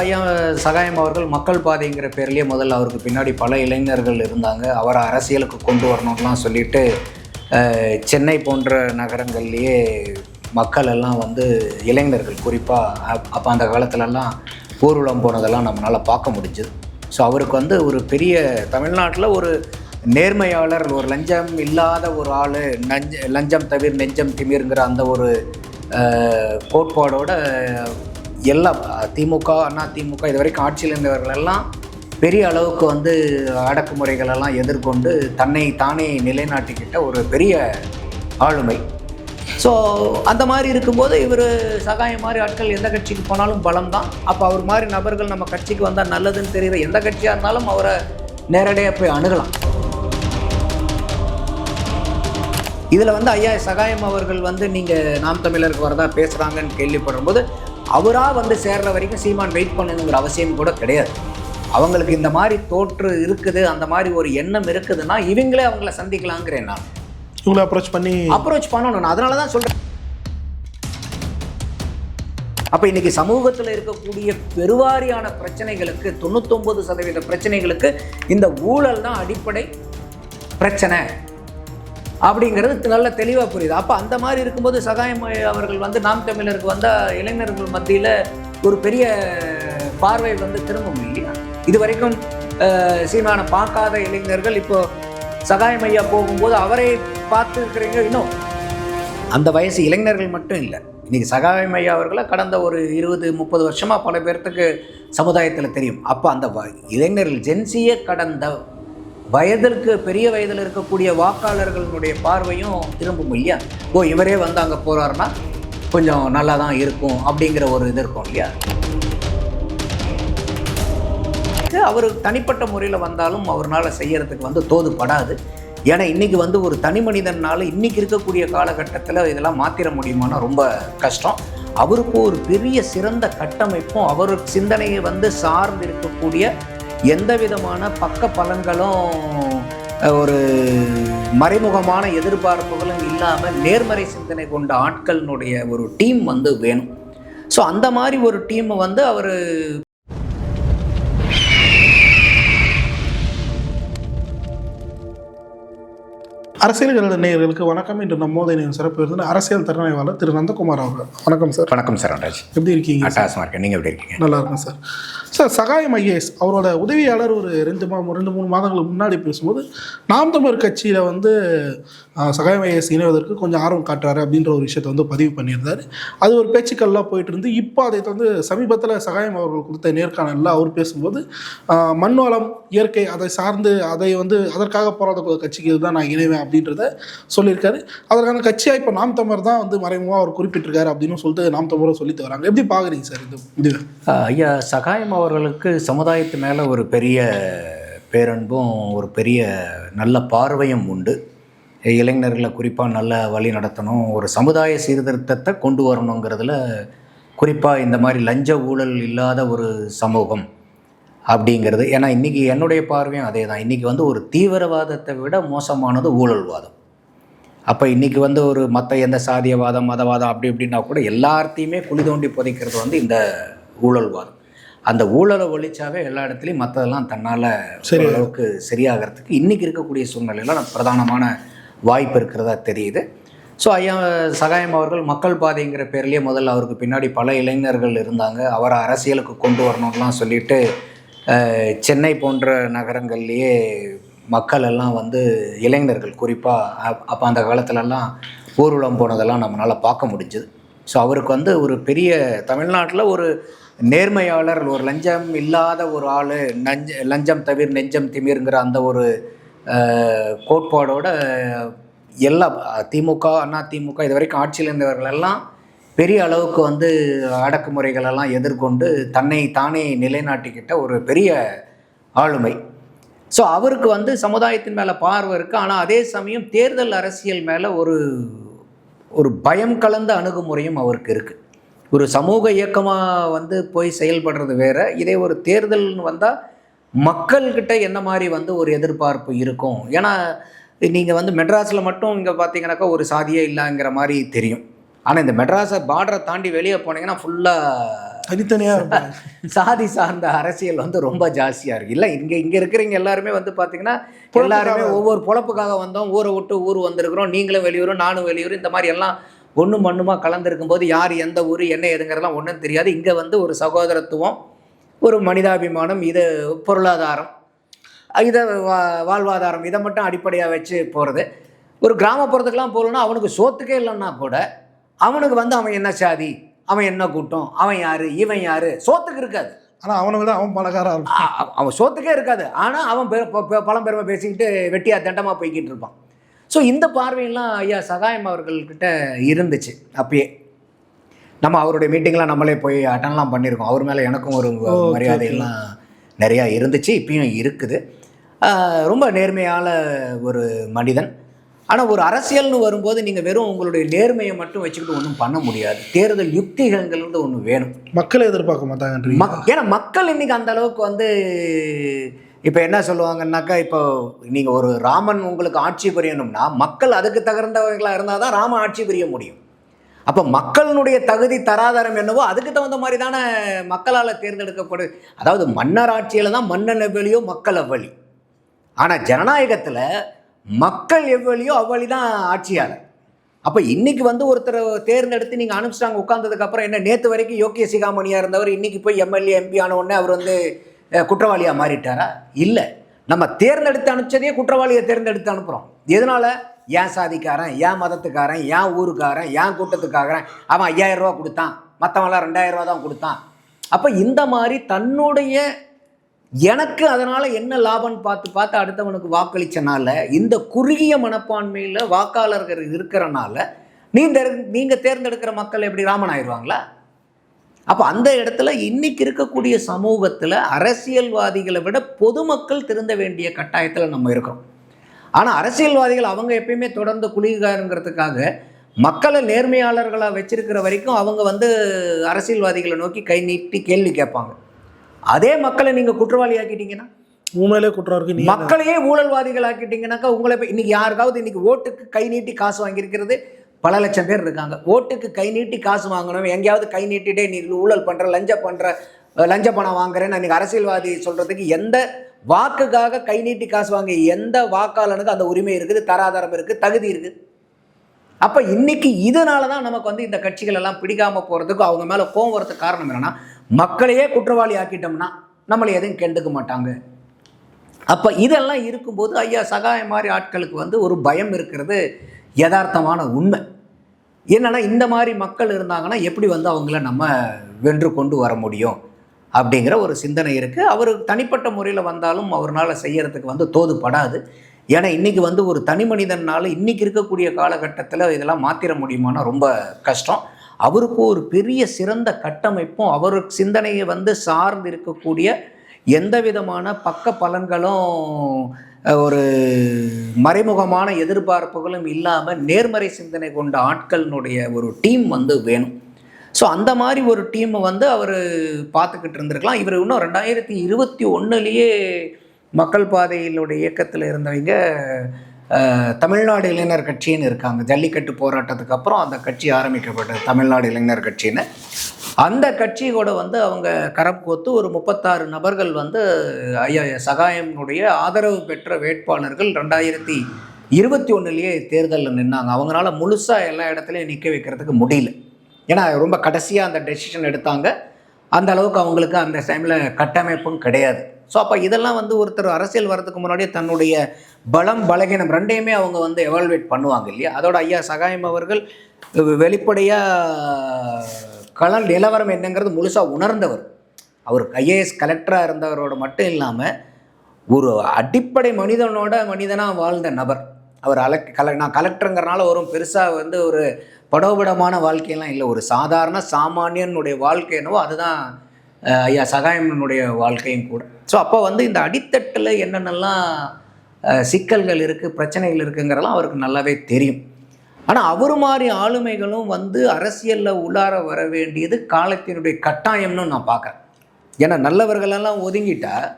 ஐயா சகாயம் அவர்கள் மக்கள் பாதைங்கிற பேர்லேயே முதல்ல அவருக்கு பின்னாடி பல இளைஞர்கள் இருந்தாங்க. அவரை அரசியலுக்கு கொண்டு வரணும்லாம் சொல்லிட்டு சென்னை போன்ற நகரங்கள்லேயே மக்கள் எல்லாம் வந்து இளைஞர்கள் குறிப்பாக அப்போ அந்த காலத்துலலாம் ஊர்வலம் போனதெல்லாம் நம்மளால் பார்க்க முடிஞ்சுது. ஸோ அவருக்கு வந்து ஒரு பெரிய தமிழ்நாட்டில் ஒரு நேர்மையாளர் ஒரு லஞ்சம் இல்லாத ஒரு ஆள் நஞ்ச லஞ்சம் தவிர நெஞ்சம் திமிருங்கிற அந்த ஒரு கோட்பாடோட எல்லா திமுக அண்ணா திமுக இதுவரைக்கும் ஆட்சியில் இருந்தவர்கள் எல்லாம் பெரிய அளவுக்கு வந்து அடக்குமுறைகள் எல்லாம் எதிர்கொண்டு தன்னை தானே நிலைநாட்டிக்கிட்ட ஒரு பெரிய ஆளுமை. ஸோ அந்த மாதிரி இருக்கும்போது இவர் சகாயம் மாதிரி ஆட்கள் எந்த கட்சிக்கு போனாலும் பலம் தான் அப்போ அவர் மாதிரி நபர்கள் நம்ம கட்சிக்கு வந்தால் நல்லதுன்னு தெரியுற எந்த கட்சியாக இருந்தாலும் அவரை நேரடியாக போய் அணுகலாம். இதில் வந்து ஐயா சகாயம் அவர்கள் வந்து நீங்கள் நாம் தமிழருக்கு வரதா பேசுகிறாங்கன்னு கேள்விப்படும்போது அவராக வந்து சேர்ற வரைக்கும் சீமான் வெயிட் பண்ணணுங்கிற அவசியம் கூட கிடையாது. அவங்களுக்கு இந்த மாதிரி தோற்று இருக்குது அந்த மாதிரி ஒரு எண்ணம் இருக்குதுன்னா இவங்களே அவங்கள சந்திக்கலாங்கிறேன் நான். இவங்களை அப்ரோச் பண்ணி அப்ரோச் பண்ணணும். நான் அதனால தான் சொல்கிறேன் அப்போ இன்னைக்கு சமூகத்தில் இருக்கக்கூடிய பெருவாரியான பிரச்சனைகளுக்கு தொண்ணூத்தொம்பது சதவீத பிரச்சனைகளுக்கு இந்த ஊழல் தான் அடிப்படை பிரச்சனை. அப்படிங்கிறது நல்ல தெளிவாக புரியுது. அப்போ அந்த மாதிரி இருக்கும்போது சகாயம் அவர்கள் வந்து நாம் தமிழருக்கு வந்தால் இளைஞர்கள் மத்தியில் ஒரு பெரிய பார்வை வந்து திரும்பும் இல்லையா? இது வரைக்கும் சீமானை பார்க்காத இளைஞர்கள் இப்போ சகாயம் ஐயா போகும்போது அவரை பார்த்துருக்கிறீங்க இன்னும்? அந்த வயசு இளைஞர்கள் மட்டும் இல்லை. இன்றைக்கி சகாயம் ஐயா அவர்களை கடந்த ஒரு இருபது முப்பது வருஷமாக பல பேர்த்துக்கு சமுதாயத்தில் தெரியும். அப்போ அந்த இளைஞர்கள் ஜென்சியே கடந்த வயதிற்கு பெரிய வயதில் இருக்கக்கூடிய வாக்காளர்களுடைய பார்வையும் திரும்பும் இல்லையா? ஓ இவரே வந்து அங்கே போகிறாருன்னா கொஞ்சம் நல்லா தான் இருக்கும் அப்படிங்கிற ஒரு இது இருக்கும் இல்லையா? அவர் தனிப்பட்ட முறையில் வந்தாலும் அவரால் செய்யறதுக்கு வந்து தோதுபடாது ஏன்னா இன்னைக்கு வந்து ஒரு தனி மனிதனால் இன்னைக்கு இருக்கக்கூடிய காலகட்டத்தில் இதெல்லாம் மாத்திர முடியுமானா ரொம்ப கஷ்டம். அவருக்கு ஒரு பெரிய சிறந்த கட்டமைப்பும் அவர் சிந்தனையை வந்து சார்ந்து இருக்கக்கூடிய எந்த விதமான பக்க பலன்களும் ஒரு மறைமுகமான எதிர்பார்ப்புகளும் இல்லாமல் நேர்மறை சிந்தனை கொண்ட ஆட்களினுடைய ஒரு டீம் வந்து வேணும். ஸோ அந்த மாதிரி ஒரு டீமை வந்து அவர் அரசியல் நேயர்களுக்கு வணக்கம். இன்று நம்மோது இணையும் சிறப்பு விருந்தினர் அரசியல் திறனாய்வாளர் திரு நந்தகுமார் அவர்கள். வணக்கம் சார். வணக்கம் சரண்ராஜ் எப்படி இருக்கீங்க? அட்டாசமாக இருக்கேன். நீங்கள் எப்படி இருக்கீங்க? நல்லா இருக்கும் சார். சார் சகாயம் ஐஏஎஸ் அவரோட உதவியாளர் ஒரு ரெண்டு மா ரெண்டு மூணு மாதங்களுக்கு முன்னாடி பேசும்போது நாம் தமிழர் கட்சியில் வந்து சகாயம் ஐஏஎஸ் இணைவதற்கு கொஞ்சம் ஆர்வம் காட்டுறாரு அப்படின்ற ஒரு விஷயத்தை வந்து பதிவு பண்ணியிருந்தார். அது ஒரு பேச்சுக்கள்லாம் போயிட்டு இருந்து இப்போ அதை வந்து சமீபத்தில் சகாயம் அவர்கள் கொடுத்த நேர்காணலில் அவர் பேசும்போது மண் வளம் இயற்கை அதை சார்ந்து அதை வந்து அதற்காக போராட கட்சிக்கு தான் நான் இணைவேன் அப்படின்றத சொல்லியிருக்காரு. அதற்கான கட்சியாக இப்போ நாம் தமிழர் தான் வந்து மறைமுகமாக அவர் குறிப்பிட்டிருக்காரு அப்படின்னு சொல்லிட்டு நாம் தமிழரை சொல்லிட்டு வராங்க. எப்படி பார்க்குறீங்க சார் இது இது ஐயா சகாயம் அவர்களுக்கு சமுதாயத்து மேலே ஒரு பெரிய பேரன்பும் ஒரு பெரிய நல்ல பார்வையும் உண்டு. இளைஞர்களை குறிப்பாக நல்ல வழி நடத்தணும் ஒரு சமுதாய சீர்திருத்தத்தை கொண்டு வரணுங்கிறதுல குறிப்பாக இந்த மாதிரி லஞ்ச ஊழல் இல்லாத ஒரு சமூகம் அப்படிங்கிறது. ஏன்னா இன்றைக்கி என்னுடைய பார்வையும் அதே தான் இன்றைக்கி வந்து ஒரு தீவிரவாதத்தை விட மோசமானது ஊழல்வாதம். அப்போ இன்றைக்கி வந்து ஒரு மற்ற எந்த சாதியவாதம் மதவாதம் அப்படி இப்படின்னா கூட எல்லாத்தையுமே குழி தோண்டி புதைக்கிறது வந்து இந்த ஊழல்வாதம். அந்த ஊழலை ஒழிச்சாவே எல்லா இடத்துலையும் மற்றதெல்லாம் தன்னால் சரி. அளவுக்கு சரியாகிறதுக்கு இன்றைக்கி இருக்கக்கூடிய சூழ்நிலையில் நம்ம பிரதானமான வாய்ப்பு இருக்கிறதா தெரியுது. ஸோ ஐயா சகாயம் அவர்கள் மக்கள் பாதைங்கிற பேர்லேயே முதல்ல அவருக்கு பின்னாடி பல இளைஞர்கள் இருந்தாங்க. அவரை அரசியலுக்கு கொண்டு வரணும்லாம் சொல்லிட்டு சென்னை போன்ற நகரங்கள்லேயே மக்கள் எல்லாம் வந்து இளைஞர்கள். குறிப்பாக அப்போ அந்த காலத்துலலாம் ஊர்வலம் போனதெல்லாம் நம்மளால் பார்க்க முடிஞ்சுது. ஸோ அவருக்கு வந்து ஒரு பெரிய தமிழ்நாட்டில் ஒரு நேர்மையாளர் ஒரு லஞ்சம் இல்லாத ஒரு ஆள் நஞ்ச லஞ்சம் தவிர நெஞ்சம் திமிருங்கிற அந்த ஒரு கோட்பாடோட எல்லா திமுக அண்ணா திமுக இது வரைக்கும் ஆட்சியில் இருந்தவர்கள் எல்லாம் பெரிய அளவுக்கு வந்து அடக்குமுறைகள் எல்லாம் எதிர்கொண்டு தன்னை தானே நிலைநாட்டிக்கிட்ட ஒரு பெரிய ஆளுமை. ஸோ அவருக்கு வந்து சமுதாயத்தின் மேலே பார்வை இருக்குது ஆனால் அதே சமயம் தேர்தல் அரசியல் மேலே ஒரு ஒரு பயம் கலந்த அணுகுமுறையும் அவருக்கு இருக்குது ஒரு சமூக இயக்கமாக வந்து போய் செயல்படுறது வேற. இதே ஒரு தேர்தல்னு வந்தால் மக்கள்கிட்ட என்ன மாதிரி வந்து ஒரு எதிர்பார்ப்பு இருக்கும்? ஏன்னா நீங்கள் வந்து மெட்ராஸில் மட்டும் இங்கே பார்த்தீங்கன்னாக்கா ஒரு சாதியே இல்லைங்கிற மாதிரி தெரியும். ஆனால் இந்த மெட்ராஸை பார்டரை தாண்டி வெளியே போனீங்கன்னா ஃபுல்லாக தனித்தனியாக சாதி சார்ந்த அரசியல் வந்து ரொம்ப ஜாஸ்தியாக இருக்குது இல்லை இங்கே இங்கே இருக்கிறவங்க எல்லாருமே வந்து பார்த்தீங்கன்னா எல்லாருமே ஒவ்வொரு பொழப்புக்காக வந்தோம். ஊரை விட்டு ஊர் வந்திருக்கிறோம். நீங்களும் வெளியூர் நானும் வெளியூர் இந்த மாதிரி எல்லாம் ஒன்றும் மண்ணுமா கலந்துருக்கும் போது யார் எந்த ஊர் என்ன ஏதுங்கிறதெல்லாம் ஒன்றும் தெரியாது. இங்கே வந்து ஒரு சகோதரத்துவம் ஒரு மனிதாபிமானம் இது பொருளாதாரம் இதை வா- வாழ்வாதாரம் இதை மட்டும் அடிப்படையாக வச்சு போகிறது ஒரு கிராமப்புறத்துக்கெலாம் போகலன்னா அவனுக்கு சோத்துக்கே இல்லைன்னா கூட அவனுக்கு வந்து அவன் என்ன சாதி அவன் என்ன கூட்டம் அவன் யாரு இவன் யாரு சோத்துக்கு இருக்காது. ஆனால் அவனை விட அவன் பணக்காரா இருப்பான். அ- அ- அவன் சோத்துக்கே இருக்காது. ஆனால் அவன் பெ- பெ- பெ- பழம்பெருமை பேசிக்கிட்டு வெட்டியா தண்டமாக போய்கிட்டு இருப்பான். ஸோ இந்த பார்வையெல்லாம் ஐயா சகாயம் அவர்கள்கிட்ட இருந்துச்சு அப்பயே. நம்ம அவருடைய மீட்டிங்லாம் நம்மளே போய் அட்டன்லாம் பண்ணியிருக்கோம். அவர் மேலே எனக்கும் ஒரு மரியாதையெல்லாம் நிறையா இருந்துச்சு இப்பயும் இருக்குது. ரொம்ப நேர்மையான ஒரு மனிதன். ஆனால் ஒரு அரசியல்னு வரும்போது நீங்கள் வெறும் உங்களுடைய நேர்மையை மட்டும் வச்சுக்கிட்டு ஒன்றும் பண்ண முடியாது. தேர்தல் யுக்திகள்ங்கிறது ஒன்று வேணும். மக்களை எதிர்பார்க்க மாட்டாங்கன்றீங்க மக் ஏன்னா மக்கள் இன்னைக்கு அந்த அளவுக்கு வந்து இப்போ என்ன சொல்லுவாங்கன்னாக்கா இப்போ நீங்கள் ஒரு ராமன் உங்களுக்கு ஆட்சி புரியணும்னா மக்கள் அதுக்கு தகுந்தவர்களாக இருந்தால் தான் ராம ஆட்சி புரிய முடியும். அப்போ மக்களினுடைய தகுதி தராதரம் என்னவோ அதுக்கு தகுந்த மாதிரி தானே மக்களால் தேர்ந்தெடுக்கப்படு அதாவது மன்னர் ஆட்சியில் தான் மன்னன் எவ்வளியோ மக்கள் அவ்வளி ஆனால் ஜனநாயகத்தில் மக்கள் எவ்வளியோ அவ்வளி தான் ஆட்சியாளர். அப்போ இன்னைக்கு வந்து ஒருத்தரை தேர்ந்தெடுத்து நீங்கள் அனுப்பிச்சிட்டாங்க உட்காந்ததுக்கப்புறம் என்ன நேற்று வரைக்கும் யோக்கிய சிகாமணியாக இருந்தவர் இன்னைக்கு போய் எம்எல்ஏ எம்பி ஆன உடனே அவர் வந்து குற்றவாளியாக மாறிட்டாரா? இல்லை. நம்ம தேர்ந்தெடுத்து அனுப்பிச்சதே குற்றவாளியை தேர்ந்தெடுத்து அனுப்புகிறோம் எதனால? ஏன் சாதிக்காரன் ஏன் மதத்துக்காரன் ஏன் ஊருக்காரன் ஏன் கூட்டத்துக்காரன்? அவன் ஐயாயிரம் ரூபா கொடுத்தான். மற்றவன்லாம் ரெண்டாயிரம் ரூபா தான் கொடுத்தான். அப்போ இந்த மாதிரி தன்னுடைய எனக்கு அதனால் என்ன லாபம்னு பார்த்து பார்த்து அடுத்தவனுக்கு வாக்களித்தனால இந்த குறுகிய மனப்பான்மையில் வாக்காளர்கள் இருக்கிறனால நீங்கள் நீங்கள் தேர்ந்தெடுக்கிற மக்கள் எப்படி ராமன் ஆயிடுவாங்களா? அப்போ அந்த இடத்துல இன்னைக்கு இருக்கக்கூடிய சமூகத்தில் அரசியல்வாதிகளை விட பொதுமக்கள் திருந்த வேண்டிய கட்டாயத்தில் நம்ம இருக்கிறோம். ஆனால் அரசியல்வாதிகள் அவங்க எப்பயுமே தொடர்ந்து குளிர்காருங்கிறதுக்காக மக்களை நேர்மையாளர்களாக வச்சிருக்கிற வரைக்கும் அவங்க வந்து அரசியல்வாதிகளை நோக்கி கை நீட்டி கேள்வி கேட்பாங்க. அதே மக்களை நீங்கள் குற்றவாளி ஆக்கிட்டீங்கன்னா? உண்மையிலே குற்றம் இருக்கு மக்களையே ஊழல்வாதிகள் ஆக்கிட்டீங்கன்னாக்கா உங்களை இன்னைக்கு யாருக்காவது இன்னைக்கு ஓட்டுக்கு கை நீட்டி காசு வாங்கியிருக்கிறது பல லட்சம் பேர் இருக்காங்க. ஓட்டுக்கு கை நீட்டி காசு வாங்கணும். எங்கேயாவது கை நீட்டிட்டே நீ ஊழல் பண்ற லஞ்ச பண்ற அஹ், லஞ்ச பணம் வாங்குறேன்னு இன்னைக்கு அரசியல்வாதி சொல்றதுக்கு எந்த வாக்குக்காக கை நீட்டி காசு வாங்க எந்த வாக்காளனுக்கு அந்த உரிமை இருக்குது தராதரம் இருக்குது தகுதி இருக்குது? அப்போ இன்னைக்கு இதனால தான் நமக்கு வந்து இந்த கட்சிகள் எல்லாம் பிடிக்காமல் போகிறதுக்கு அவங்க மேலே கோவம் வரதுக்கு காரணம் என்னன்னா மக்களையே குற்றவாளி ஆக்கிட்டோம்னா நம்மளை எதுவும் கெண்டுக்க மாட்டாங்க. அப்போ இதெல்லாம் இருக்கும்போது ஐயா சகாயம் மாதிரி ஆட்களுக்கு வந்து ஒரு பயம் இருக்கிறது யதார்த்தமான உண்மை. என்னன்னா இந்த மாதிரி மக்கள் இருந்தாங்கன்னா எப்படி வந்து அவங்கள நம்ம வென்று கொண்டு வர முடியும்? அப்படிங்கிற ஒரு சிந்தனை இருக்குது அவர் தனிப்பட்ட முறையில் வந்தாலும் அவரால் செய்யறதுக்கு வந்து தோதுப்படாது ஏன்னா இன்றைக்கி வந்து ஒரு தனி மனிதனால் இன்றைக்கி இருக்கக்கூடிய காலகட்டத்தில் இதெல்லாம் மாற்றிட முடியுமானா ரொம்ப கஷ்டம். அவருக்கு ஒரு பெரிய சிறந்த கட்டமைப்பும் அவர் சிந்தனையை வந்து சார்ந்து இருக்கக்கூடிய எந்த விதமான பக்க பலன்களும் ஒரு மறைமுகமான எதிர்பார்ப்புகளும் இல்லாமல் நேர்மறை சிந்தனை கொண்ட ஆட்களினுடைய ஒரு டீம் வந்து வேணும். ஸோ அந்த மாதிரி ஒரு டீமை வந்து அவர் பார்த்துக்கிட்டு இருந்திருக்கலாம். இவர் இன்னும் ரெண்டாயிரத்தி இருபத்தி ஒன்றுலேயே மக்கள் பாதையினுடைய இயக்கத்தில் இருந்தவங்க தமிழ்நாடு இளைஞர் கட்சின்னு இருக்காங்க. ஜல்லிக்கட்டு போராட்டத்துக்கு அப்புறம் அந்த கட்சி ஆரம்பிக்கப்பட்டது தமிழ்நாடு இளைஞர் கட்சின்னு. அந்த கட்சி கூட வந்து அவங்க கரம் கோத்து ஒரு முப்பத்தாறு நபர்கள் வந்து ஐயா சகாயம்னுடைய ஆதரவு பெற்ற வேட்பாளர்கள் ரெண்டாயிரத்தி இருபத்தி ஒன்றுலேயே தேர்தலில் நின்னாங்க. அவங்களால முழுசாக எல்லா இடத்துலையும் நிற்க வைக்கிறதுக்கு முடியல. ஏன்னா ரொம்ப கடைசியாக அந்த டெசிஷன் எடுத்தாங்க. அந்த அளவுக்கு அவங்களுக்கு அந்த டைமில் கட்டமைப்பும் கிடையாது. ஸோ அப்போ இதெல்லாம் வந்து ஒருத்தர் அரசியல் வர்றதுக்கு முன்னாடியே தன்னுடைய பலம் பலகீனம் ரெண்டையுமே அவங்க வந்து எவால்வேட் பண்ணுவாங்க இல்லையா? அதோட ஐயா சகாயம் அவர்கள் வெளிப்படையாக கள நிலவரம் என்னங்கிறது முழுசாக உணர்ந்தவர். அவர் ஐஏஎஸ் கலெக்டராக இருந்தவரோட மட்டும் இல்லாமல் ஒரு அடிப்படை மனிதனோட மனிதனாக வாழ்ந்த நபர். அவர் அலக் கல நான் கலெக்டருங்கிறனால ஒரு பெருசாக வந்து ஒரு படோபடமான வாழ்க்கையெல்லாம் இல்லை. ஒரு சாதாரண சாமானியனுடைய வாழ்க்கை என்னவோ அதுதான் ஐயா சகாயமனுடைய வாழ்க்கையும் கூட. ஸோ அப்போ வந்து இந்த அடித்தட்டில் என்னென்னலாம் சிக்கல்கள் இருக்குது பிரச்சனைகள் இருக்குங்கிறதெல்லாம் அவருக்கு நல்லாவே தெரியும். ஆனால் அவர் மாதிரி ஆளுமைகளும் வந்து அரசியலில் உள்ளார வர வேண்டியது காலத்தினுடைய கட்டாயம்னு நான் பார்க்குறேன். ஏன்னா நல்லவர்களெல்லாம் ஒதுங்கிட்டால்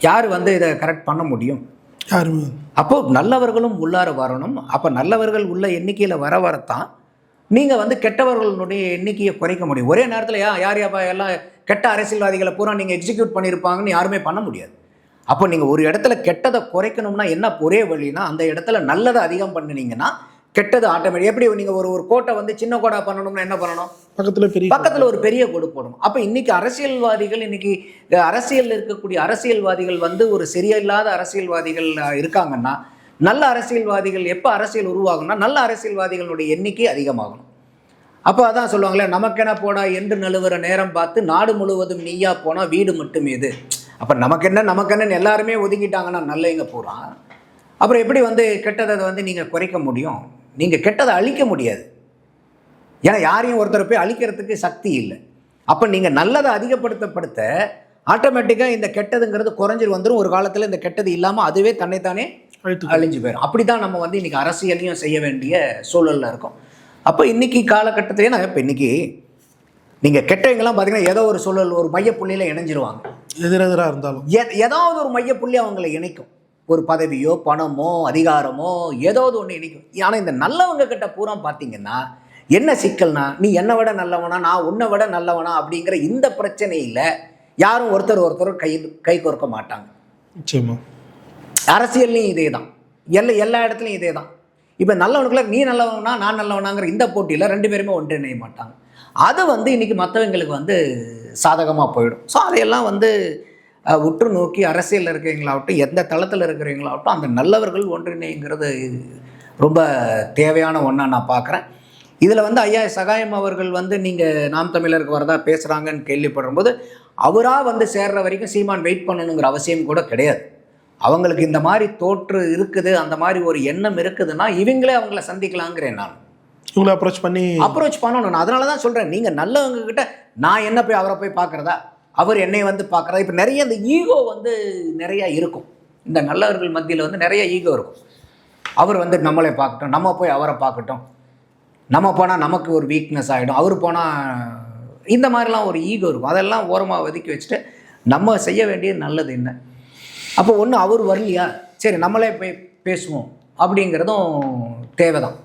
யார் வந்து இதை கரெக்ட் பண்ண முடியும்? யாருமே அப்போ நல்லவர்களும் உள்ளார வரணும். அப்போ நல்லவர்கள் உள்ள எண்ணிக்கையில் வர வரத்தான் நீங்கள் வந்து கெட்டவர்களுடைய எண்ணிக்கையை குறைக்க முடியும். ஒரே நேரத்தில் யா யார் யாப்பா எல்லாம் கெட்ட அரசியல்வாதிகளை பூரா நீங்கள் எக்ஸிக்யூட் பண்ணியிருப்பாங்கன்னு யாருமே பண்ண முடியாது. அப்போ நீங்கள் ஒரு இடத்துல கெட்டதை குறைக்கணும்னா என்ன ஒரே வழினா அந்த இடத்துல நல்லதை அதிகம் பண்ணினீங்கன்னா கெட்டது ஆட்டோமேட்டிக் எப்படி நீங்கள் ஒரு ஒரு கோட்டை வந்து சின்ன கோடா பண்ணணும்னா என்ன பண்ணணும்? பக்கத்துல பெரிய பக்கத்தில் ஒரு பெரிய கொடு போடணும். அப்போ இன்னைக்கு அரசியல்வாதிகள் இன்னைக்கு அரசியலில் இருக்கக்கூடிய அரசியல்வாதிகள் வந்து ஒரு சரியில்லாத அரசியல்வாதிகள் இருக்காங்கன்னா நல்ல அரசியல்வாதிகள் எப்போ அரசியல் உருவாகும்னா நல்ல அரசியல்வாதிகளுடைய எண்ணிக்கை அதிகமாகணும். அப்போ அதான் சொல்லுவாங்களே நமக்கென போடா என்று நழுவுற நேரம் பார்த்து நாடு முழுவதும் நீயா போனால் வீடு மட்டும் எது? அப்போ நமக்கென்ன நமக்கென்னு எல்லாருமே ஒதுக்கிட்டாங்கன்னா நல்லவங்க பூரா அப்புறம் எப்படி வந்து கெட்டதை வந்து நீங்கள் குறைக்க முடியும்? நீங்கள் கெட்டதை அழிக்க முடியாது. ஏன்னா யாரையும் ஒருத்தரை போய் அழிக்கிறதுக்கு சக்தி இல்லை. அப்போ நீங்கள் நல்லதை அதிகப்படுத்தப்படுத்த ஆட்டோமேட்டிக்காக இந்த கெட்டதுங்கிறது குறைஞ்சிட்டு வந்துடும் ஒரு காலத்தில் இந்த கெட்டது இல்லாமல் அதுவே தன்னைத்தானே அழிஞ்சு போயிடும். அப்படி தான் நம்ம வந்து இன்றைக்கி அரசியலையும் செய்ய வேண்டிய சூழலில் இருக்கோம். அப்போ இன்றைக்கி காலகட்டத்திலே நான் இப்போ இன்றைக்கி நீங்கள் கெட்டவங்கெல்லாம் பார்த்தீங்கன்னா ஏதோ ஒரு சூழல் ஒரு மையப்புள்ளியில் இணைஞ்சிருவாங்க. எதிரெதிரா இருந்தாலும். எ- ஏதாவது ஒரு மையப்புள்ளி அவங்களை இணைக்கும். ஒரு பதவியோ பணமோ அதிகாரமோ ஏதாவது ஒன்று இணைக்கும் ஆனால் இந்த நல்லவங்க கிட்ட பூரா பார்த்தீங்கன்னா என்ன சிக்கல்னா நீ என்னை விட நல்லவனா நான் உன்னை விட நல்லவனா அப்படிங்கிற இந்த பிரச்சனையில் யாரும் ஒருத்தர் ஒருத்தர் கை கை கோர்க்க மாட்டாங்க. நிச்சயமா. அரசியல்லையும் இதே தான் எல்லா எல்லா இடத்துலையும் இதே தான் இப்போ நல்லவனுக்குள்ள நீ நல்லவனா நான் நல்லவனாங்கிற இந்த போட்டியில் ரெண்டு பேருமே ஒன்றிணைய மாட்டாங்க. அது வந்து இன்னைக்கு மற்றவங்களுக்கு வந்து சாதகமாக போயிடும். ஸோ அதையெல்லாம் வந்து உற்று நோக்கி அரசியலில் இருக்கிறவங்களாகட்டும் எந்த தளத்தில் இருக்கிறவங்களாகட்டும் அந்த நல்லவர்கள் ஒன்றிணைங்கிறது ரொம்ப தேவையான ஒன்றா நான் பார்க்குறேன் இதில் வந்து ஐயா சகாயம் அவர்கள் வந்து நீங்கள் நாம் தமிழருக்கு வரதா பேசுகிறாங்கன்னு கேள்விப்படும்போது அவராக வந்து சேர்ற வரைக்கும் சீமான் வெயிட் பண்ணணுங்கிற அவசியம் கூட கிடையாது. அவங்களுக்கு இந்த மாதிரி தோற்று இருக்குது அந்த மாதிரி ஒரு எண்ணம் இருக்குதுன்னா இவங்களே அவங்கள சந்திக்கலாங்கிறேன் நான். இவங்களை அப்ரோச் பண்ணி அப்ரோச் பண்ணணும். நான் அதனால தான் சொல்கிறேன் நீங்கள் நல்லவங்க கிட்ட நான் என்ன போய் அவரை போய் பார்க்குறதா அவர் என்னை வந்து பார்க்குறா இப்போ நிறைய இந்த ஈகோ வந்து நிறையா இருக்கும். இந்த நல்லவர்கள் மத்தியில் வந்து நிறைய ஈகோ இருக்கும். அவர் வந்து நம்மளை பார்க்கட்டும் நம்ம போய் அவரை பார்க்கட்டும். நம்ம போனால் நமக்கு ஒரு வீக்னஸ் ஆகிடும் அவர் போனால் இந்த மாதிரிலாம் ஒரு ஈகோ இருக்கும். அதெல்லாம் ஓரமாக ஒதுக்கி வச்சுட்டு நம்ம செய்ய வேண்டியது நல்லது என்ன? அப்போ ஒன்று அவர் வரலையா? சரி நம்மளே போய் பேசுவோம் அப்படிங்கிறதும் தேவைதான்.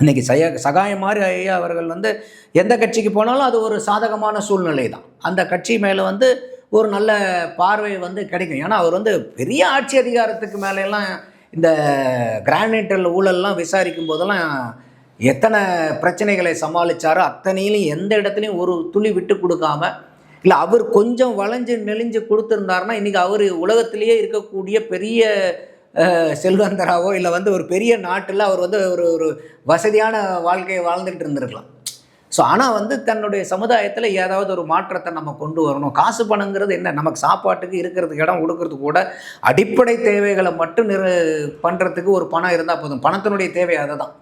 இன்றைக்கி சய சகாயம் மாதிரி ஐயா அவர்கள் வந்து எந்த கட்சிக்கு போனாலும் அது ஒரு சாதகமான சூழ்நிலை தான் அந்த கட்சி மேலே வந்து ஒரு நல்ல பார்வை வந்து கிடைக்கும். ஏன்னா அவர் வந்து பெரிய ஆட்சி அதிகாரத்துக்கு மேலெல்லாம் இந்த கிரானைட்டல் ஊழல்லாம் விசாரிக்கும் போதெல்லாம் எத்தனை பிரச்சனைகளை சமாளிச்சாரோ அத்தனையிலையும் எந்த இடத்துலையும் ஒரு துளி விட்டு கொடுக்காம இல்லை அவர் கொஞ்சம் வளைஞ்சு நெளிஞ்சு கொடுத்துருந்தாருன்னா இன்றைக்கி அவர் உலகத்திலேயே இருக்கக்கூடிய பெரிய செல்வந்தராவோ இல்லை வந்து ஒரு பெரிய நாட்டில் அவர் வந்து ஒரு ஒரு வசதியான வாழ்க்கையை வாழ்ந்துட்டு இருந்திருக்கலாம். ஸோ ஆனால் வந்து தன்னுடைய சமுதாயத்தில் ஏதாவது ஒரு மாற்றத்தை நம்ம கொண்டு வரணும். காசு பணங்கிறது என்ன? நமக்கு சாப்பாட்டுக்கு இருக்கிறதுக்கு இடம் கொடுக்கறதுக்கு கூட அடிப்படை தேவைகளை மட்டும் நிறு பண்ணுறதுக்கு ஒரு பணம் இருந்தால் போதும். பணத்தினுடைய தேவை அதை தான்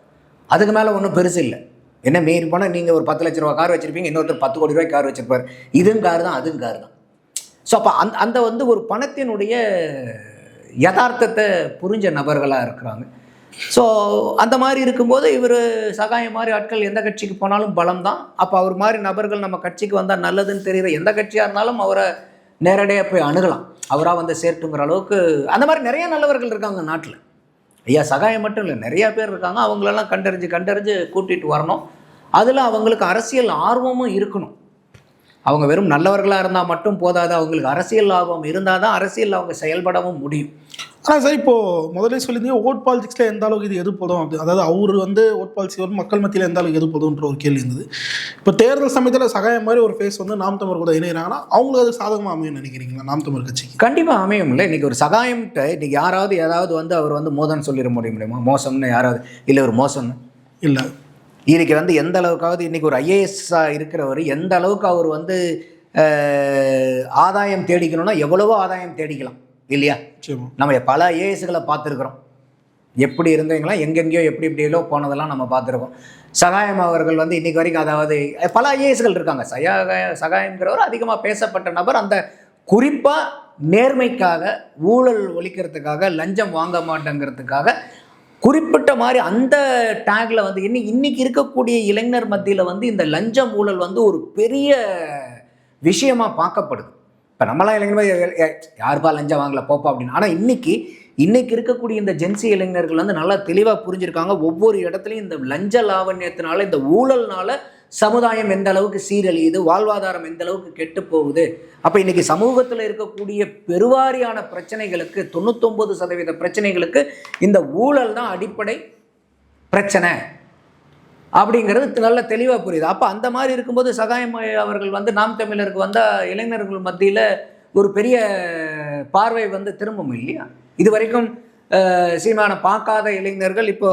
அதுக்கு மேலே ஒன்றும் பெருசு இல்லை. என்ன மீறி போனால் நீங்கள் ஒரு பத்து லட்ச ரூபா கார் வச்சுருப்பீங்க இன்னொருத்தர் பத்து கோடி ரூபாய் கார் வச்சுருப்பார். இதுவும் கார் தான் அதுவும் கார் தான். ஸோ அப்போ அந்த அந்த வந்து ஒரு பணத்தினுடைய யதார்த்தத்தை புரிஞ்ச நபர்களாக இருக்கிறாங்க. ஸோ அந்த மாதிரி இருக்கும்போது இவர் சகாயம் மாதிரி ஆட்கள் எந்த கட்சிக்கு போனாலும் பலம் தான் அப்போ அவர் மாதிரி நபர்கள் நம்ம கட்சிக்கு வந்தால் நல்லதுன்னு தெரிகிற எந்த கட்சியாக இருந்தாலும் அவரை நேரடியாக போய் அணுகலாம். அவராக வந்து சேர்த்துங்கிற அளவுக்கு அந்த மாதிரி நிறைய நல்லவர்கள் இருக்காங்க நாட்டில். ஐயா சகாயம் மட்டும் இல்லை நிறையா பேர் இருக்காங்க. அவங்களெல்லாம் கண்டறிஞ்சு கண்டறிஞ்சு கூட்டிகிட்டு வரணும். அதில் அவங்களுக்கு அரசியல் ஆர்வமும் இருக்கணும். அவங்க வெறும் நல்லவர்களாக இருந்தால் மட்டும் போதாது. அவங்களுக்கு அரசியல் ஆர்வம் இருந்தால் தான் அரசியல் அவங்க செயல்படவும் முடியும். ஆனால் சார் இப்போ முதல்ல சொல்லியிருந்தீங்க ஓட் பாலிடிக்ஸில் எந்த அளவுக்கு இது எது போதும்? அப்படி அதாவது அவர் வந்து ஓட் பாலிசி வந்து மக்கள் மத்தியில் எந்த அளவுக்கு எது போதும்ன்ற ஒரு கேள்வி இருந்தது. இப்போ தேர்தல் சமயத்தில் சகாயம் மாதிரி ஒரு ஃபேஸ் வந்து நாம் தமிழர் கூட இணைகிறாங்கன்னா அவங்களுக்கு அது சாதகமாக அமையும் நினைக்கிறீங்களா நாம் தமிழர் கட்சிக்கு? கண்டிப்பாக அமையும் இல்லை இன்றைக்கி ஒரு சகாயம்கிட்ட இன்றைக்கி யாராவது ஏதாவது வந்து அவர் வந்து மோதன் சொல்லிட முடிய முடியுமா? மோசம்னு யாராவது இல்லை ஒரு மோசம்னு? இல்லை. இன்னைக்கு வந்து எந்த அளவுக்காவது இன்னைக்கு ஒரு ஐஏஎஸ்ஸாக இருக்கிறவர் எந்த அளவுக்கு அவர் வந்து ஆதாயம் தேடிக்கணும்னா எவ்வளவோ ஆதாயம் தேடிக்கலாம் இல்லையா? நம்ம பல ஐஏஎஸ்களை பார்த்துருக்குறோம். எப்படி இருந்தவங்களாம் எங்கெங்கேயோ எப்படி எப்படியோ போனதெல்லாம் நம்ம பார்த்துருக்கோம். சகாயம் அவர்கள் வந்து இன்னைக்கு வரைக்கும் அதாவது பல ஐஏஎஸ்கள் இருக்காங்க. சகாய சகாயங்கிறவர் அதிகமாக பேசப்பட்ட நபர். அந்த குறிப்பாக நேர்மைக்காக ஊழல் ஒழிக்கிறதுக்காக லஞ்சம் வாங்க மாட்டேங்கிறதுக்காக குறிப்பிட்ட மாதிரி அந்த டேக்ல வந்து இன்னைக்கு இன்னைக்கு இருக்கக்கூடிய இளைஞர் மத்தியில் வந்து இந்த லஞ்சம் ஊழல் வந்து ஒரு பெரிய விஷயமா பார்க்கப்படுது. இப்போ நம்மளாம் இளைஞர் யாருப்பா லஞ்சம் வாங்கல போப்பா அப்படின்னு. ஆனால் இன்னைக்கு இன்னைக்கு இருக்கக்கூடிய இந்த ஜென்சி இளைஞர்கள் வந்து நல்லா தெளிவாக புரிஞ்சிருக்காங்க. ஒவ்வொரு இடத்துலையும் இந்த லஞ்ச லாவண்யத்தினால இந்த ஊழல்னால சமுதாயம் எந்த அளவுக்கு சீரழியுது வாழ்வாதாரம் எந்த அளவுக்கு கெட்டு போகுது அப்போ இன்னைக்கு சமூகத்தில் இருக்கக்கூடிய பெருவாரியான பிரச்சனைகளுக்கு தொண்ணூத்தொம்பது சதவீத பிரச்சனைகளுக்கு இந்த ஊழல் தான் அடிப்படை பிரச்சனை. அப்படிங்கிறது நல்ல தெளிவாக புரியுது. அப்போ அந்த மாதிரி இருக்கும்போது சகாயம் அவர்கள் வந்து நாம் தமிழருக்கு வந்த இளைஞர்கள் மத்தியில் ஒரு பெரிய பார்வை வந்து திரும்பும் இல்லையா? இது வரைக்கும் சீமான பார்க்காத இளைஞர்கள் இப்போ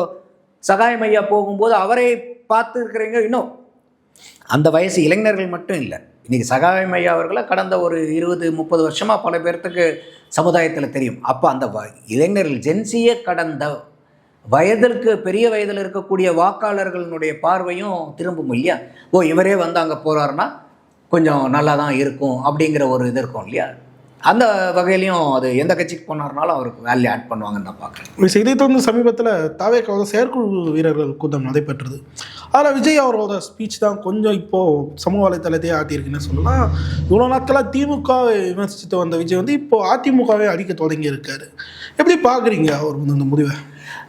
சகாயம் ஐயா போகும்போது அவரை பார்த்துருக்குறீங்க இன்னும்? அந்த வயசு இளைஞர்கள் மட்டும் இல்லை. இன்னைக்கு சகாயம் ஐயா அவர்களை கடந்த ஒரு இருபது முப்பது வருஷமாக பல பேர்த்துக்கு சமுதாயத்தில் தெரியும். அப்போ அந்த வ- இளைஞர்கள் ஜென்சியே கடந்த வயதிற்கு பெரிய வயதில் இருக்கக்கூடிய வாக்காளர்களுடைய பார்வையும் திரும்பும் இல்லையா? ஓ இவரே வந்து அங்கே போகிறாருன்னா கொஞ்சம் நல்லா தான் இருக்கும் அப்படிங்கிற ஒரு இது இருக்கும் இல்லையா? அந்த வகையிலையும் அது எந்த கட்சிக்கு போனார்னாலும் அவருக்கு வேல்யூ ஆட் பண்ணுவாங்கன்னு நான் பார்க்குறேன். இதை தொடர்ந்து சமீபத்தில் தாவேக்காவது செயற்குழு வீரர்கள் கூட்டம் நடைபெற்றது. அதில் விஜய் அவரோட ஸ்பீச் தான் கொஞ்சம் இப்போது சமூக வலைத்தளத்தையே ஆட்டியிருக்குன்னு சொல்லலாம். இவ்வளோ நாட்களாக திமுகவை விமர்சித்து வந்த விஜய் வந்து இப்போ அதிமுகவை அடிக்க தொடங்கி இருக்காரு எப்படி பார்க்குறீங்க அவர் வந்து இந்த முடிவை?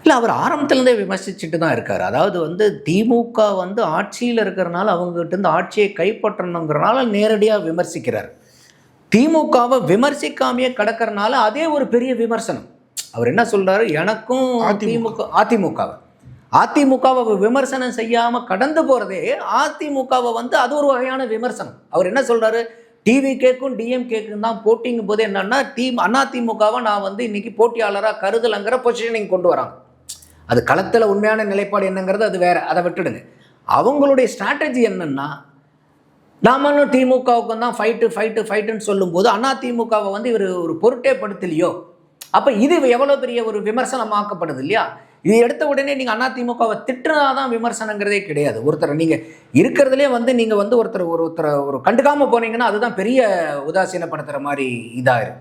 இல்லை அவர் ஆரம்பத்துலேருந்தே விமர்சிச்சுட்டு தான் இருக்கார். அதாவது வந்து திமுக வந்து ஆட்சியில் இருக்கிறனால அவங்ககிட்ட இருந்து ஆட்சியை கைப்பற்றணுங்கிறனால நேரடியாக விமர்சிக்கிறார். திமுகவை விமர்சிக்காமையே கடக்கறனால அதே ஒரு பெரிய விமர்சனம். அவர் என்ன சொல்றாரு? எனக்கும். திமுக அதிமுகவை. அதிமுகவை விமர்சனம் செய்யாம கடந்து போறதே அதிமுகவை வந்து அது ஒரு வகையான விமர்சனம். அவர் என்ன சொல்றாரு? டிவி கேக்கும் டிஎம் கேக்கும் தான் போட்டிங்கும் போது என்னன்னா டி அதிமுகவை நான் வந்து இன்னைக்கு போட்டியாளராக கருதலைங்கிற பொசிஷனிங் கொண்டு வராங்க. அது களத்தில் உண்மையான நிலைப்பாடு என்னங்கிறது அது வேற. அதை விட்டுடுங்க. அவங்களுடைய ஸ்ட்ராட்டஜி என்னன்னா நாமளும் திமுகவுக்கு தான் ஃபைட்டு ஃபைட்டு ஃபைட்டுன்னு சொல்லும்போது அண்ணா திமுகவை வந்து இவர் ஒரு பொருட்டே படுத்தலையோ? அப்போ இது எவ்வளோ பெரிய ஒரு விமர்சனமாக்கப்படுது இல்லையா? இது எடுத்த உடனே நீங்கள் அண்ணா திமுகவை திட்டுனாதான் விமர்சனங்கிறதே கிடையாது. ஒருத்தரை நீங்கள் இருக்கிறதுலே வந்து நீங்கள் வந்து ஒருத்தர் ஒரு ஒருத்தரை ஒரு கண்டுக்காமல் போனீங்கன்னா அதுதான் பெரிய உதாசீனப்படுத்துகிற மாதிரி இதாயிரும்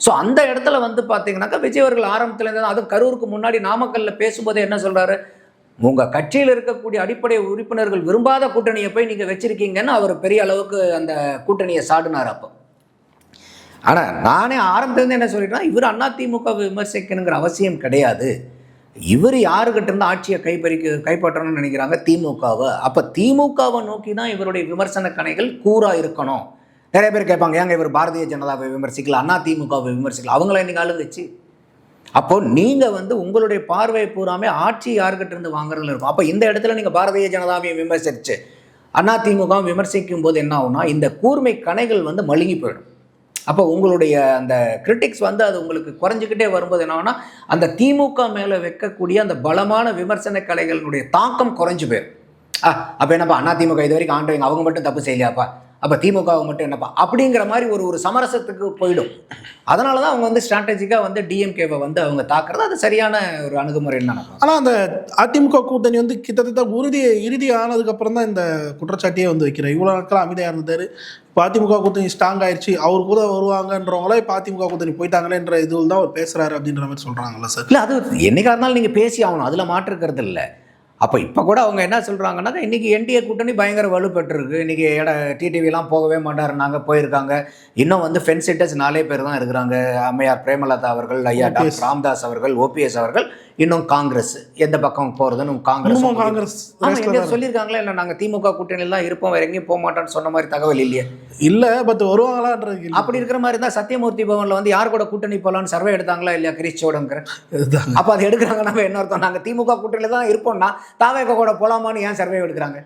ஸோ அந்த இடத்துல வந்து பார்த்தீங்கன்னாக்கா விஜய் அவர்கள் ஆரம்பத்துலேருந்து அதுவும் கரூருக்கு முன்னாடி நாமக்கல்ல பேசும்போது என்ன சொல்கிறாரு உங்கள் கட்சியில் இருக்கக்கூடிய அடிப்படை உறுப்பினர்கள் விரும்பாத கூட்டணியை போய் நீங்கள் வச்சுருக்கீங்கன்னு அவர் பெரிய அளவுக்கு அந்த கூட்டணியை சாடினார் அப்போ. ஆனால் நானே ஆரம்பத்துலேருந்து என்ன சொல்லிட்டேன்னா இவர் அதிமுக விமர்சிக்கணுங்கிற அவசியம் கிடையாது. இவர் யாருக்கிட்ட இருந்து ஆட்சியை கைப்பறிக்க கைப்பற்றணும்னு நினைக்கிறாங்க திமுகவை. அப்போ திமுகவை நோக்கி தான் இவருடைய விமர்சன கணைகள் கூறாக இருக்கணும். நிறைய பேர் கேட்பாங்க ஏங்க இவர் பாரதிய ஜனதாவை விமர்சிக்கல அண்ணா திமுகவை விமர்சிக்கல? அவங்கள இன்னைக்கு ஆளுங்கட்சி அப்போ நீங்க வந்து உங்களுடைய பார்வை பூராமே ஆட்சி யாருக்கிட்ட இருந்து வாங்குறதுல இருக்கும். அப்போ இந்த இடத்துல நீங்க பாரதிய ஜனதாவையும் விமர்சிச்சு அண்ணா விமர்சிக்கும் போது என்ன ஆகும்னா இந்த கூர்மை கணைகள் வந்து மழுங்கி போயிடும். அப்போ உங்களுடைய அந்த கிரிட்டிக்ஸ் வந்து அது உங்களுக்கு குறைஞ்சிக்கிட்டே வரும்போது என்ன ஆகும்னா அந்த திமுக மேலே வைக்கக்கூடிய அந்த பலமான விமர்சன கலைகளினுடைய தாக்கம் குறைஞ்சு போயிடும். ஆ அப்போ என்னப்பா அண்ணா திமுக இது வரைக்கும் ஆண்டவங்க அவங்க மட்டும் தப்பு செய்யலையாப்பா? அப்போ திமுக மட்டும் என்னப்பா? அப்படிங்கிற மாதிரி ஒரு ஒரு சமரசத்துக்கு போயிடும். அதனால தான் அவங்க வந்து ஸ்ட்ராட்டஜிக்காக வந்து டிஎம்கேவை வந்து அவங்க தாக்குறது அது சரியான ஒரு அணுகுமுறைன்னு நினைப்பாங்க ஆனால் அந்த அதிமுக கூட்டணி வந்து கிட்டத்தட்ட உறுதி இறுதி ஆனதுக்கப்புறம் தான் இந்த குற்றச்சாட்டியே வந்து வைக்கிறேன். இவ்வளோ நாட்கள் அமைதியாக இருந்தார் இப்போ அதிமுக கூட்டணி ஸ்ட்ராங் ஆயிடுச்சு அவர் கூட வருவாங்கன்றவங்களே இப்போ அதிமுக கூட்டணி போயிட்டாங்களேன்ற இதுவில் தான் அவர் பேசுகிறாரு அப்படின்ற மாதிரி சொல்கிறாங்கல்ல சார். இல்லை அது என்னைக்கா இருந்தாலும் நீங்கள் பேசி ஆகணும். அதில் மாற்றுக்கிறது இல்லை. அப்போ இப்போ கூட அவங்க என்ன சொல்கிறாங்கன்னா இன்றைக்கி என்டிஏ கூட்டணி பயங்கர வலுப்பெற்றிருக்கு. இன்றைக்கி இட டிடிவிலாம் போகவே மாட்டாருனாங்க போயிருக்காங்க. இன்னும் வந்து ஃபென்ஸ் சிட்டர்ஸ் நாலே பேர் தான் இருக்கிறாங்க. அம்மையார் பிரேமலதா அவர்கள் ஐயா. டாக்டர் ராம்தாஸ் அவர்கள் ஓபிஎஸ் அவர்கள் இன்னும் காங்கிரஸ். எந்த பக்கம் போகிறதுன்னு காங்கிரஸ் காங்கிரஸ் சொல்லியிருக்காங்களா? இல்லை நாங்கள் திமுக கூட்டணியில் தான் இருப்போம். வேற எங்கேயும் போக மாட்டோம்னு சொன்ன மாதிரி தகவல் இல்லையே. இல்லை பட் வருவாங்களான்றது. அப்படி இருக்கிற மாதிரி தான் சத்தியமூர்த்தி பவனில் வந்து யார் கூட கூட்டணி போகலான்னு சர்வே எடுத்தாங்களா இல்லையா கிரீஷ் சோடங்கிற அப்போ அது எடுக்கிறாங்கன்னா என்ன அர்த்தம் நாங்கள் திமுக கூட்டணியில் தான் இருப்போம்னா தாவேக கூட போலாமான்னு ஏன் சர்வே எடுக்கிறாங்க?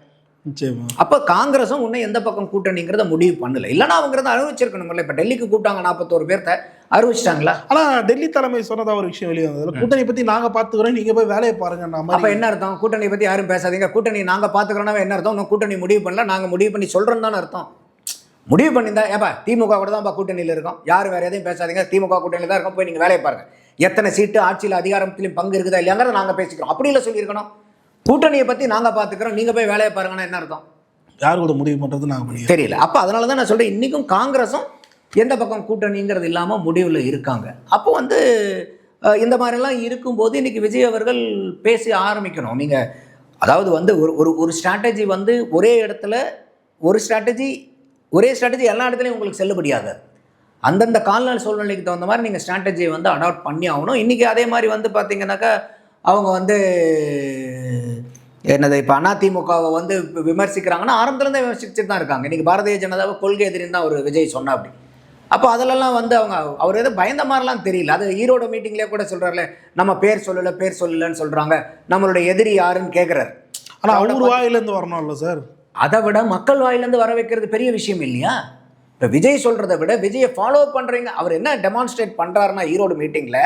அப்போ காங்கிரஸும் இன்னும் எந்த பக்கம் கூட்டணிங்கிறத முடிவு பண்ணல. இல்லைன்னா அவங்கிறத அறிவிச்சிருக்கணும்ல. இப்போ டெல்லிக்கு கூப்பிட்டாங்க நாற்பத்தோரு பேர்த்த. அறிவிச்சிட்டாங்களா? ஆனால் டெல்லி தலைமை சொன்னதா ஒரு விஷயம் வெளியே கூட்டணி பற்றி நாங்கள் பார்த்துக்கிறோம் நீங்கள் போய் வேலையை பாருங்கன்ற அப்போ மாதிரி என்ன அர்த்தம்? கூட்டணி பற்றி யாரும் பேசாதீங்க. கூட்டணி நாங்கள் பார்த்துக்கிறோன்னா என்ன அர்த்தம்? இன்னும் கூட்டணி முடிவு பண்ணல நாங்கள் முடிவு பண்ணி சொல்கிறோம் தானே அர்த்தம். முடிவு பண்ணியிருந்தா ஏப்பா திமுக கூட தான்ப்பா கூட்டணியில் இருக்கோம். யார் வேறு எதையும் பேசாதீங்க. திமுக கூட்டணியில் தான் இருக்கோம் போய் நீங்கள் வேலையை பாருங்க. எத்தனை சீட்டு ஆட்சியில் அதிகாரத்திலையும் பங்கு இருக்குதா இல்லையாங்கிறத நாங்கள் பேசிக்கிறோம். அப்படி இல்லை சொல்லியிருக்கணும். கூட்டணியை பற்றி நாங்கள் பார்த்துக்கிறோம் நீங்கள் போய் வேலையை பாருங்கன்னா என்ன அர்த்தம்? யார் கூட முடிவு பண்ணுறது நாங்கள் தெரியல. அப்போ அதனால தான் நான் சொல்கிறேன் இன்றைக்கும் காங்கிரஸும் எந்த பக்கம் கூட்டணிங்கிறது இல்லாமல் முடிவில் இருக்காங்க. அப்போ வந்து இந்த மாதிரிலாம் இருக்கும்போது இன்னைக்கு விஜய் அவர்கள் பேசி ஆரம்பிக்கணும். நீங்கள் அதாவது வந்து ஒரு ஒரு ஒரு ஸ்ட்ராட்டஜி வந்து ஒரே இடத்துல ஒரு ஸ்ட்ராட்டஜி ஒரே ஸ்ட்ராட்டஜி எல்லா இடத்துலையும் உங்களுக்கு செல்லுபடியாகாது அந்தந்த கால்நாள் சூழ்நிலைக்கு தகுந்த மாதிரி நீங்கள் ஸ்ட்ராட்டஜியை வந்து அடாப்ட் பண்ணி ஆகணும். இன்றைக்கி அதே மாதிரி வந்து பார்த்தீங்கன்னாக்கா அவங்க வந்து என்னது இப்போ அதிமுகவை வந்து விமர்சிக்கிறாங்கன்னா ஆரம்பத்துலேருந்தே விமர்சிச்சுட்டு தான் இருக்காங்க. இன்றைக்கி பாரதிய ஜனதாவை கொள்கை எதிரின்னு தான் ஒரு விஜய் சொன்னா அப்படி. அப்போ அதிலெல்லாம் வந்து அவங்க அவர் எதுவும் பயந்த மாதிரிலாம் தெரியல. அது ஈரோடு மீட்டிங்லேயே கூட சொல்கிறாருல நம்ம பேர் சொல்லலை பேர் சொல்லலைன்னு சொல்கிறாங்க நம்மளுடைய எதிரி யாருன்னு கேட்குறாரு ஆனா அவர் வாயிலேருந்து வரணும்ல சார்? அதை விட மக்கள் வாயிலேருந்து வர வைக்கிறது பெரிய விஷயம் இல்லையா? இப்போ விஜய் சொல்கிறத விட விஜயை ஃபாலோ பண்ணுறீங்க அவர் என்ன டெமான்ஸ்ட்ரேட் பண்ணுறாருன்னா ஈரோடு மீட்டிங்கில்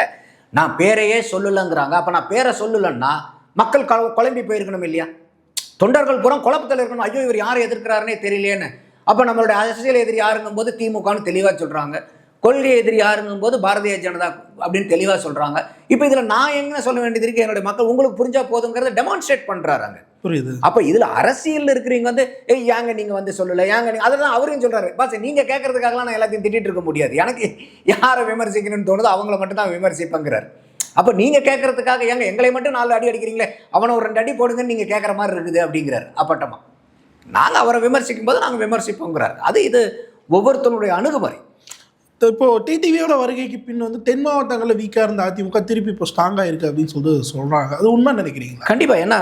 நான் பேரையே சொல்லலைங்கிறாங்க. அப்போ நான் பேரை சொல்லலைன்னா மக்கள் க குழம்பி போயிருக்கணும் இல்லையா? தொண்டர்கள் புறம் குழப்பத்தில் இருக்கணும். ஐயோ இவர் யாரை எதிர்க்கிறாருன்னே தெரியலையேன்னு அப்போ நம்மளுடைய அரசியல் எதிரி யாருங்கும் போது திமுகன்னு தெளிவாக சொல்கிறாங்க கொள்கை எதிரி யாருங்கும் போது பாரதிய ஜனதா அப்படின்னு தெளிவாக சொல்கிறாங்க இப்போ இதில் நான் என்ன சொல்ல வேண்டியது இருக்கு? என்னுடைய மக்கள் உங்களுக்கு புரிஞ்சா போதுங்கிறத டெமான்ஸ்ட்ரேட் பண்ணுறாங்க புரியுது. அப்ப இதுல அரசியல் இருக்கிறவங்க வந்து ஏய் ஏங்க நீங்க வந்து சொல்லல ஏங்க நீங்க அதெல்லாம் அவரையும் சொல்றாரு. பாஸ் நீங்க கேட்கறதுக்காகலாம் நான் எல்லாத்தையும் திட்டிட்டு இருக்க முடியாது. எனக்கு யாரை விமர்சிக்கணும்னு தோணுதோ அவங்கள மட்டும் தான் விமர்சிப்பங்கிறார். அப்ப நீங்க கேட்கறதுக்காக ஏங்க எங்களை மட்டும் நாலு அடி அடிக்கிறீங்களே? அவனை ஒரு ரெண்டு அடி போடுங்கன்னு நீங்க கேட்கற மாதிரி இருக்குது அப்படிங்கிறார் அப்பட்டமா. நாங்க அவரை விமர்சிக்கும் போது நாங்க விமர்சிப்போங்கிறார். அது இது ஒவ்வொருத்தனுடைய அணுகுமுறை. இப்போ டிடிவியோட வருகைக்கு பின் வந்து தென் மாவட்டங்களில் வீக்காக இருந்த அதிமுக திருப்பி இப்போ ஸ்ட்ராங்காக இருக்கு அப்படின்னு சொல்லிட்டு சொல்றாங்க. அது உண்மை நினைக்கிறீங்களா? கண்டிப்பா. ஏன்னா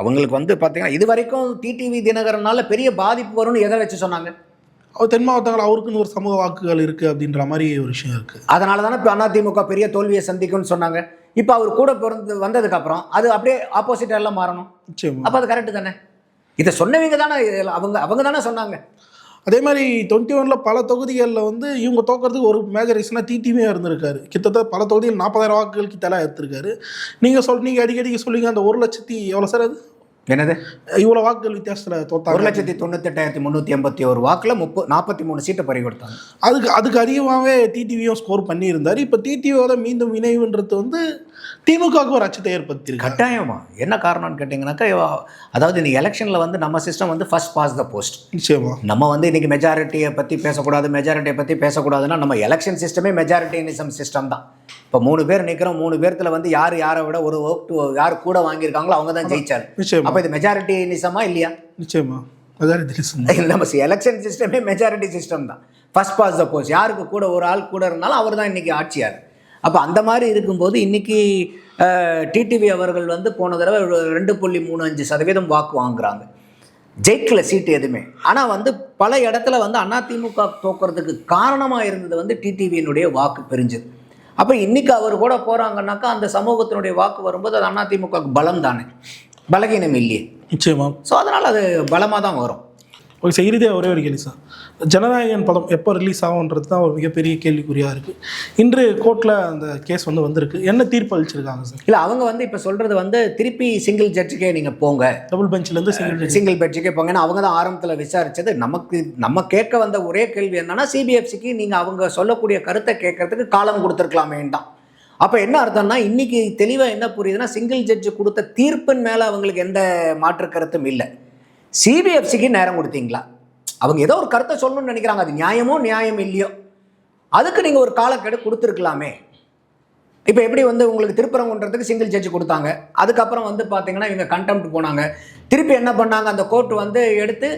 அவங்களுக்கு வந்து பாத்தீங்கன்னா இது வரைக்கும் டிடிவி தினகரனால பெரிய பாதிப்பு வரும்னு எதை வச்சு சொன்னாங்க? அவர் தென் மாவட்டங்கள் அவருக்குன்னு ஒரு சமூக வாக்குகள் இருக்கு அப்படின்ற மாதிரி ஒரு விஷயம் இருக்கு. அதனால தானே இப்போ அதிமுக பெரிய தோல்வியை சந்திக்கும்னு சொன்னாங்க. இப்போ அவர் கூட பிறந்து வந்ததுக்கு அப்புறம் அது அப்படியே ஆப்போசிட் எல்லாம் மாறணும். அப்போ அது கரெக்டு தானே? இதை சொன்னவங்க தானே அவங்க அவங்க தானே சொன்னாங்க. அதே மாதிரி டுவெண்ட்டி ஒன்ல பல தொகுதிகளில் வந்து இவங்க தோக்கிறதுக்கு ஒரு மேஜர் ரீசனாக டிடிவியாக இருந்திருக்காரு. கிட்டத்தட்ட பல தொகுதியில் நாற்பதாயிரம் வாக்குகள் கிட்டலாம் எடுத்திருக்காரு. நீங்கள் சொல் நீங்கள் அடிக்கடிக்கு சொல்லுங்க அந்த ஒரு லட்சத்தி எவ்வளோ சார் அது? என்னது? இவ்வளோ வாக்குகள் வித்தியாசத்தில் ஒரு தோத்தாங்க லட்சத்தி தொண்ணூத்தெட்டாயிரத்தி முந்நூற்றி எண்பத்தி ஒரு வாக்கில் முப்ப நாற்பத்தி மூணு சீட்டை பறி கொடுத்தாங்க அதுக்கு அதுக்கு அதிகமாகவே டிடிவியும் ஸ்கோர் பண்ணியிருந்தார். இப்போ டிடிவியோட மீண்டும் இணைவுன்றது வந்து திமுகவுக்கு ஒரு அச்சத்தை ஏற்படுத்தியிருக்கு. கட்டாயமா? என்ன காரணம்னு கேட்டிங்கனாக்கா அதாவது இந்த எலெக்ஷனில் வந்து நம்ம சிஸ்டம் வந்து ஃபர்ஸ்ட் பாஸ் த போஸ்ட் நிச்சயமா. நம்ம வந்து இன்னைக்கு மெஜாரிட்டியை பற்றி பேசக்கூடாது மெஜாரிட்டியை பற்றி பேசக்கூடாதுன்னா நம்ம எலெக்ஷன் சிஸ்டமே மெஜாரிட்டினிசம் சிஸ்டம் தான். இப்போ மூணு பேர் நிற்கிறோம் மூணு பேர்த்துல வந்து யார் யாரை விட ஒரு ஓட்டு யார் கூட வாங்கியிருக்காங்களோ அவங்க தான் ஜெயிச்சாரு நிச்சயமா. அப்போ இது மெஜாரிட்டினிசமா இல்லையா? நிச்சயமா. நம்ம எலெக்ஷன் சிஸ்டமே மெஜாரிட்டி சிஸ்டம் தான். ஃபர்ஸ்ட் பாஸ் த போஸ்ட் யாருக்கு கூட ஒரு ஆள் கூட இருந்தாலும் அவர் தான் இன்னைக்கு ஆட்சியார் அப்போ அந்த மாதிரி இருக்கும்போது இன்னைக்கு டிடிவி அவர்கள் வந்து போன தடவை ரெண்டு புள்ளி மூணு அஞ்சு சதவீதம் வாக்கு வாங்குறாங்க. ஜெயிக்கல சீட்டு எதுவுமே. ஆனால் வந்து பல இடத்துல வந்து அதிமுக தோக்கிறதுக்கு காரணமாக இருந்தது வந்து டிடிவியினுடைய வாக்கு பிரிஞ்சது. அப்போ இன்னைக்கு அவர் கூட போகிறாங்கன்னாக்கா அந்த சமூகத்தினுடைய வாக்கு வரும்போது அது அதிமுக பலம் தானே பலகீனம் இல்லையே. நிச்சயமா. ஸோ அதனால் அது பலமாக தான் வரும். ஓகே சார் இறுதியாக ஒரே ஒரு கேள்வி சார். ஜனநாயகன் படம் எப்போ ரிலீஸ் ஆகுன்றது தான் ஒரு மிகப்பெரிய கேள்விக்குறியாக இருக்குது இன்று கோர்ட்டில் அந்த கேஸ் வந்து வந்திருக்கு. என்ன தீர்ப்பு அளிச்சிருக்காங்க சார்? இல்லை அவங்க வந்து இப்போ சொல்கிறது வந்து திருப்பி சிங்கிள் ஜட்ஜுக்கே நீங்கள் போங்க. டபுள் பெஞ்சிலேருந்து சிங்கிள் சிங்கிள் பெட்ஜுக்கே போங்க. ஏன்னா அவங்க தான் ஆரம்பத்தில் விசாரிச்சது. நமக்கு நம்ம கேட்க வந்த ஒரே கேள்வி என்னன்னா சிபிஎஃப்சிக்கு நீங்கள் அவங்க சொல்லக்கூடிய கருத்தை கேட்கறதுக்கு காலம் கொடுத்துருக்கலாமேன்னு தான் அப்போ என்ன அர்த்தம்னா இன்னைக்கு தெளிவாக என்ன புரியுதுன்னா சிங்கிள் ஜட்ஜு கொடுத்த தீர்ப்பின் மேலே அவங்களுக்கு எந்த மாற்று கருத்தும் இல்லை. சிபிஎஃப்சிக்கு நேரம் கொடுத்தீங்களா? அவங்க ஏதோ ஒரு கருத்தை சொல்லணும்னு நினைக்கிறாங்க. அது நியாயமோ நியாயம் இல்லையோ? அதுக்கு நீங்கள் ஒரு காலக்கெடு கொடுத்துருக்கலாமே. இப்போ எப்படி வந்து உங்களுக்கு திருப்பரங்குன்றதுக்கு சிங்கிள் ஜட்ஜ் கொடுத்தாங்க? அதுக்கப்புறம் வந்து பார்த்தீங்கன்னா இவங்க கண்டெம்ட் போனாங்க. திருப்பி என்ன பண்ணாங்க? அந்த கோர்ட் வந்து எடுத்து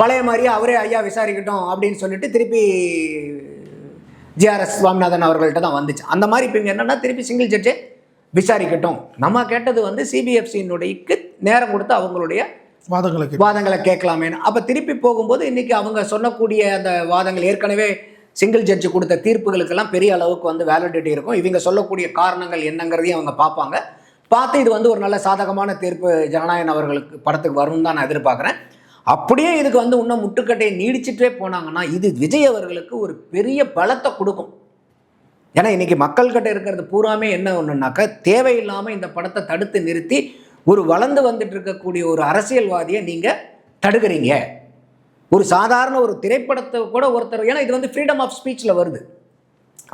பழைய மாதிரியே அவரே ஐயா விசாரிக்கட்டும் அப்படின்னு சொல்லிட்டு திருப்பி ஜிஆர்எஸ் சுவாமிநாதன் அவர்கள்ட்ட தான் வந்துச்சு. அந்த மாதிரி இப்போ இங்கே என்னன்னா திருப்பி சிங்கிள் ஜட்ஜே விசாரிக்கட்டும். நம்ம கேட்டது வந்து சிபிஎஃப்சியினுடையக்கு நேரம் கொடுத்து அவங்களுடைய வாதங்களை கேட்டு வாதங்களை கேட்கலாமேன்னு அப்போ திருப்பி போகும்போது இன்னைக்கு அவங்க சொல்லக்கூடிய அந்த வாதங்கள் ஏற்கனவே சிங்கிள் ஜட்ஜு கொடுத்த தீர்ப்புகளுக்கெல்லாம் பெரிய அளவுக்கு வந்து வேலிடிட்டி இருக்கும். இவங்க சொல்லக்கூடிய காரணங்கள் என்னங்கிறதையும் அவங்க பார்ப்பாங்க. பார்த்து இது வந்து ஒரு நல்ல சாதகமான தீர்ப்பு ஜனநாயகன் அவர்களுக்கு படத்துக்கு வரும்னு தான் நான் எதிர்பார்க்குறேன். அப்படியே இதுக்கு வந்து இன்னும் முட்டுக்கட்டையை நீடிச்சிட்டே போனாங்கன்னா இது விஜய் அவர்களுக்கு ஒரு பெரிய பலத்தை கொடுக்கும். ஏன்னா இன்னைக்கு மக்கள்கிட்ட இருக்கிறது பூராமே என்ன ஒன்றுனாக்கா தேவையில்லாமல் இந்த படத்தை தடுத்து நிறுத்தி ஒரு வளர்ந்து வந்துட்டு இருக்கக்கூடிய ஒரு அரசியல்வாதியை நீங்கள் தடுக்கிறீங்க. ஒரு சாதாரண ஒரு திரைப்படத்தை கூட ஒருத்தர் ஏன்னா இது வந்து ஃப்ரீடம் ஆஃப் ஸ்பீச்சில் வருது.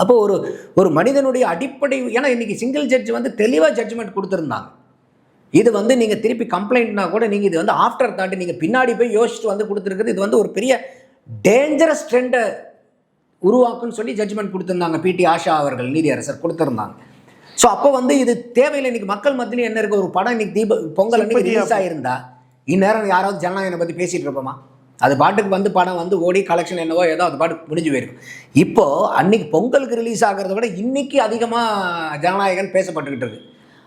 அப்போ ஒரு ஒரு மனிதனுடைய அடிப்படை ஏன்னா இன்னைக்கு சிங்கிள் ஜட்ஜ் வந்து தெளிவாக ஜட்ஜ்மெண்ட் கொடுத்துருந்தாங்க. இது வந்து நீங்கள் திருப்பி கம்ப்ளைண்ட்னா கூட நீங்கள் இது வந்து ஆஃப்டர் தாட் நீங்கள் பின்னாடி போய் யோசிச்சுட்டு வந்து கொடுத்துருக்குறது இது வந்து ஒரு பெரிய டேஞ்சரஸ் ட்ரெண்டை உருவாக்குன்னு சொல்லி ஜட்ஜ்மெண்ட் கொடுத்துருந்தாங்க பிடி ஆஷா அவர்கள் நீதியரசர் கொடுத்துருந்தாங்க. ஸோ அப்போ வந்து இது தேவையில்லை. இன்னைக்கு மக்கள் மத்தியிலும் என்ன இருக்கு? ஒரு படம் இன்னைக்கு தீப பொங்கல் அன்னைக்கு ரிலீஸ் ஆயிருந்தா இந்நேரம் யாராவது ஜனநாயகனை பற்றி பேசிட்டு இருப்போமா? அது பாட்டுக்கு வந்து படம் வந்து ஓடி கலெக்ஷன் என்னவோ ஏதோ அது பாட்டுக்கு முடிஞ்சு போயிருக்கும் இப்போ அன்னைக்கு பொங்கலுக்கு ரிலீஸ் ஆகிறத விட இன்னைக்கு அதிகமாக ஜனநாயகன் பேசப்பட்டுக்கிட்டு இருக்கு.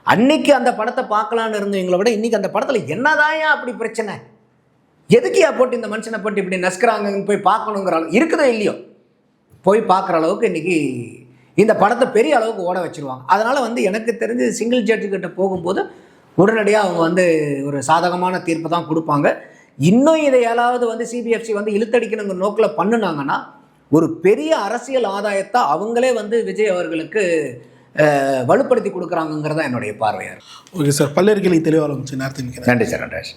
அன்னைக்கு அந்த படத்தை பார்க்கலான்னு இருந்தவங்களை விட இன்னைக்கு அந்த படத்தில் என்னதாயா அப்படி பிரச்சனை? எதுக்கியா போட்டு இந்த மனுஷனை போட்டு இப்படி நசுக்கிறாங்கன்னு போய் பார்க்கணுங்கிற அளவு இருக்குதோ இல்லையோ? போய் பார்க்குற அளவுக்கு இன்றைக்கி இந்த படத்தை பெரிய அளவுக்கு ஓட வச்சிருவாங்க. அதனால் வந்து எனக்கு தெரிஞ்சு சிங்கிள் ஜட்ஜுக்கிட்ட போகும்போது உடனடியாக அவங்க வந்து ஒரு சாதகமான தீர்ப்பு தான் கொடுப்பாங்க. இன்னும் இதை ஏதாவது வந்து சிபிஎஃப்சி வந்து இழுத்தடிக்கணுங்கிற நோக்கில் பண்ணுனாங்கன்னா ஒரு பெரிய அரசியல் ஆதாயத்தை அவங்களே வந்து விஜய் அவர்களுக்கு வலுப்படுத்தி கொடுக்குறாங்கங்கிறதா என்னுடைய பார்வையார் ஓகே சார் பல்வேறு கேள்வி தெளிவாக நன்றி சார் நன்றி